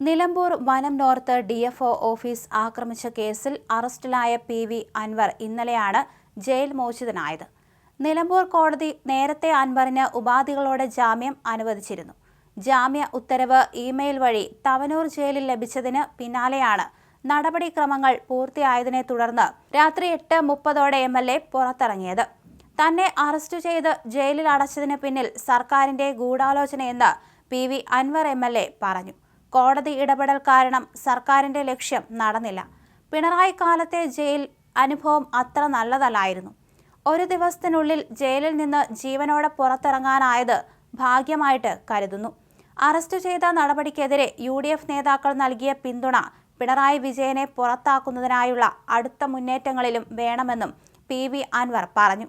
നിലമ്പൂർ വനം north D F O office ആക്രമിച്ച കേസിൽ അറസ്റ്റിലായ പി വി അൻവർ ഇന്നലെയാണ് ജയിൽ മോചിതനായത്. നിലമ്പൂർ കോടതി നേരത്തെ അൻവറിന് ഉപാധികളോടെ ജാമ്യം അനുവദിച്ചിരുന്നു. ജാമ്യ ഉത്തരവ് ഇമെയിൽ വഴി തവനൂർ ജയിലിൽ ലഭിച്ചതിന് പിന്നാലെയാണ് നടപടിക്രമങ്ങൾ പൂർത്തിയായതിനെ തുടർന്ന് രാത്രി എട്ട് മുപ്പതോടെ എം എൽ എ പുറത്തിറങ്ങിയത്. തന്നെ അറസ്റ്റ് ചെയ്ത് ജയിലിൽ അടച്ചതിന് പിന്നിൽ സർക്കാരിന്റെ ഗൂഢാലോചനയെന്ന് P V Anvar M L A പറഞ്ഞു. കോടതി ഇടപെടൽ കാരണം സർക്കാരിന്റെ ലക്ഷ്യം നടന്നില്ല. പിണറായി കാലത്തെ ജയിൽ അനുഭവം അത്ര നല്ലതല്ലായിരുന്നു. ഒരു ദിവസത്തിനുള്ളിൽ ജയിലിൽ നിന്ന് ജീവനോടെ പുറത്തിറങ്ങാനായത് ഭാഗ്യമായിട്ട് കരുതുന്നു. അറസ്റ്റ് ചെയ്ത നടപടിക്കെതിരെ യു ഡി എഫ് നേതാക്കൾ നൽകിയ പിന്തുണ പിണറായി വിജയനെ പുറത്താക്കുന്നതിനായുള്ള അടുത്ത മുന്നേറ്റങ്ങളിലും വേണമെന്നും പി വി അൻവർ പറഞ്ഞു.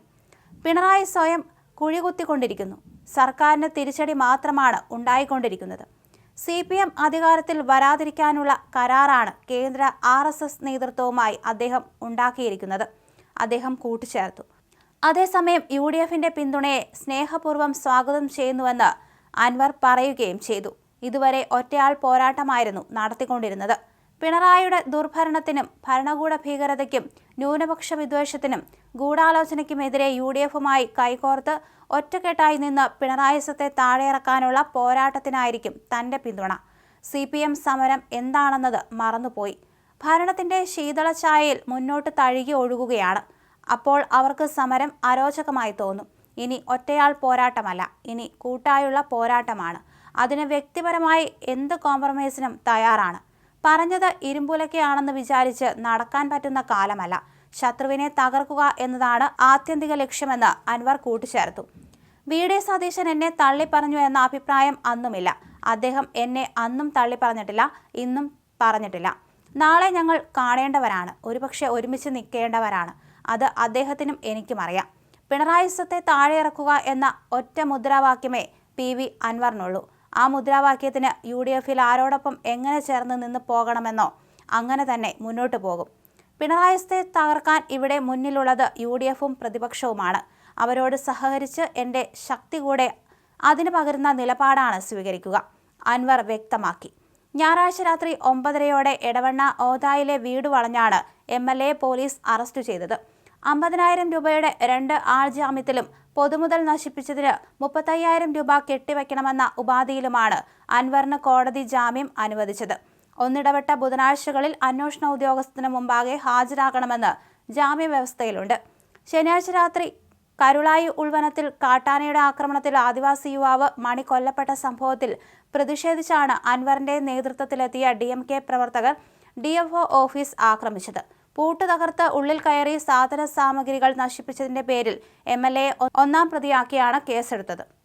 പിണറായി സ്വയം കുഴികുത്തിക്കൊണ്ടിരിക്കുന്നു. സർക്കാരിന് തിരിച്ചടി മാത്രമാണ് ഉണ്ടായിക്കൊണ്ടിരിക്കുന്നത്. സി പി എം അധികാരത്തിൽ വരാതിരിക്കാനുള്ള കരാറാണ് കേന്ദ്ര ആർ എസ് എസ് നേതൃത്വവുമായി അദ്ദേഹം ഉണ്ടാക്കിയിരിക്കുന്നത്. അദ്ദേഹം കൂട്ടിച്ചേർത്തു. അതേസമയം യു ഡി എഫിന്റെ പിന്തുണയെ സ്നേഹപൂർവം സ്വാഗതം ചെയ്യുന്നുവെന്ന് അൻവർ പറയുകയും ചെയ്തു. ഇതുവരെ ഒറ്റയാൾ പോരാട്ടമായിരുന്നു നടത്തിക്കൊണ്ടിരുന്നത്. പിണറായിയുടെ ദുർഭരണത്തിനും ഭരണകൂട ഭീകരതയ്ക്കും ന്യൂനപക്ഷ വിദ്വേഷത്തിനും ഗൂഢാലോചനയ്ക്കുമെതിരെ യു ഡി എഫുമായി കൈകോർത്ത് ഒറ്റക്കെട്ടായി നിന്ന് പിണറായിസത്തെ താഴെയിറക്കാനുള്ള പോരാട്ടത്തിനായിരിക്കും തന്റെ പിന്തുണ. സി പി എം സമരം എന്താണെന്നത് മറന്നുപോയി. ഭരണത്തിന്റെ ശീതളഛായയിൽ മുന്നോട്ട് തഴുകി ഒഴുകുകയാണ്. അപ്പോൾ അവർക്ക് സമരം അരോചകമായി തോന്നും. ഇനി ഒറ്റയാൾ പോരാട്ടമല്ല ഇനി കൂട്ടായുള്ള പോരാട്ടമാണ്. അതിന് വ്യക്തിപരമായി എന്ത് കോംപ്രമൈസിനും തയ്യാറാണ്. പറഞ്ഞത് ഇരുമ്പുലക്കയാണെന്ന് വിചാരിച്ച് നടക്കാൻ പറ്റുന്ന കാലമല്ല. ശത്രുവിനെ തകർക്കുക എന്നതാണ് ആത്യന്തിക ലക്ഷ്യമെന്ന് അൻവർ കൂട്ടിച്ചേർത്തു. വി. ഡി. സതീശൻ എന്നെ തള്ളിപ്പറഞ്ഞു എന്ന അഭിപ്രായം അന്നുമില്ല. അദ്ദേഹം എന്നെ അന്നും തള്ളിപ്പറഞ്ഞിട്ടില്ല ഇന്നും പറഞ്ഞിട്ടില്ല. നാളെ ഞങ്ങൾ കാണേണ്ടവരാണ്. ഒരുപക്ഷെ ഒരുമിച്ച് നിൽക്കേണ്ടവരാണ്. അത് അദ്ദേഹത്തിനും എനിക്കും അറിയാം. പിണറായിസത്തെ താഴെ ഇറക്കുക എന്ന ഒറ്റ മുദ്രാവാക്യമേ പി. വി. അൻവറിനുള്ളൂ. ആ മുദ്രാവാക്യത്തിന് യു ഡി എഫിൽ ആരോടൊപ്പം എങ്ങനെ ചേർന്ന് നിന്ന് പോകണമെന്നോ അങ്ങനെ തന്നെ മുന്നോട്ട് പോകും. പിണറായിസത്തെ തകർക്കാൻ ഇവിടെ മുന്നിലുള്ളത് യു ഡി എഫും പ്രതിപക്ഷവുമാണ്. അവരോട് സഹകരിച്ച് എന്റെ ശക്തി കൂടെ അതിന് പകരുന്ന നിലപാടാണ് സ്വീകരിക്കുക അൻവർ വ്യക്തമാക്കി. ഞായറാഴ്ച രാത്രി ഒമ്പതരയോടെ എടവണ്ണ ഓതായിലെ വീട് വളഞ്ഞാണ് M L A police arrest ചെയ്തത്. അമ്പതിനായിരം രൂപയുടെ രണ്ട് ആൾജാമ്യത്തിലും പൊതുമുതൽ നശിപ്പിച്ചതിന് മുപ്പത്തയ്യായിരം രൂപ കെട്ടിവെക്കണമെന്ന ഉപാധിയിലുമാണ് അൻവറിന് കോടതി ജാമ്യം അനുവദിച്ചത്. ഒന്നിടവിട്ട ബുധനാഴ്ചകളിൽ അന്വേഷണ ഉദ്യോഗസ്ഥന് മുമ്പാകെ ഹാജരാകണമെന്ന് ജാമ്യ വ്യവസ്ഥയിലുണ്ട് ശനിയാഴ്ച രാത്രി കരുളായി ഉൾവനത്തിൽ കാട്ടാനയുടെ ആക്രമണത്തിൽ ആദിവാസി യുവാവ് മണി കൊല്ലപ്പെട്ട സംഭവത്തിൽ പ്രതിഷേധിച്ചാണ് അൻവറിന്റെ നേതൃത്വത്തിലെത്തിയ ഡി പ്രവർത്തകർ ഡി ഓഫീസ് ആക്രമിച്ചത്. പൂട്ട് തകർത്ത് ഉള്ളിൽ കയറി സാധന സാമഗ്രികൾ നശിപ്പിച്ചതിന്റെ പേരിൽ എം എൽ എ ഒന്നാം പ്രതിയാക്കിയാണ് കേസെടുത്തത്.